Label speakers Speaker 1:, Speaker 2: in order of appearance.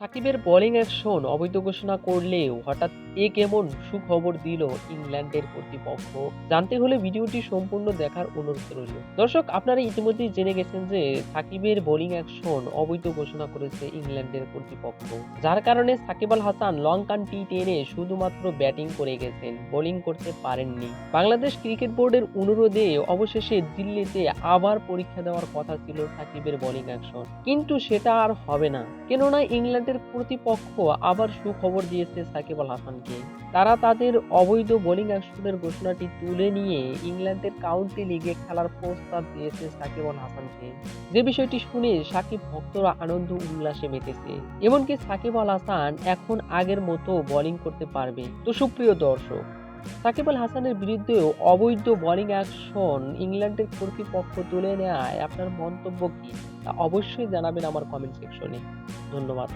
Speaker 1: সাকিবের bowling action অবৈধ ঘোষণা করলেও হঠাৎ এ কেমন সুখবর দিল ইংল্যান্ডের কর্তৃপক্ষ? জানতে হলে ভিডিওটি সম্পূর্ণ দেখার অনুরোধ রইল। দর্শক, আপনারা ইতিমধ্যেই জেনে গেছেন যে সাকিবের বোলিং অ্যাকশন অবৈধ ঘোষণা করেছে ইংল্যান্ডের কর্তৃপক্ষ। যার কারণে সাকিব আল হাসান লঙ্কান টি টেনে শুধুমাত্র ব্যাটিং করে গেছেন, বোলিং করতে পারেননি। বাংলাদেশ ক্রিকেট বোর্ডের অনুরোধে অবশেষে দিল্লিতে আবার পরীক্ষা দেওয়ার কথা ছিল সাকিবের বোলিং অ্যাকশন। কিন্তু সেটা আর হবে না। কেননা ইংল্যান্ডের কর্তৃপক্ষ আবার সুখবর দিয়েছে সাকিব আল হাসানকে। তারা তাদের অবৈধ বোলিং অ্যাকশনের ঘোষণাটি তুলে নিয়ে ইংল্যান্ডের কাউন্টি লিগে খেলার প্রস্তাব দিয়েছে সাকিব আল হাসানকে। যে বিষয়টি শুনে সাকিব ভক্তরা আনন্দ উল্লাসে মেতেছে। এমনকি সাকিব আল হাসান এখন আগের মতো বোলিং করতে পারবে। তো সুপ্রিয় দর্শক সাকিব আল হাসানের বিরুদ্ধেও অবৈধ বোলিং অ্যাকশন ইংল্যান্ডের কর্তৃপক্ষ তুলে নেয়। আপনার মন্তব্য কি? তা অবশ্যই জানাবেন আমার কমেন্ট সেকশনে ধন্যবাদ।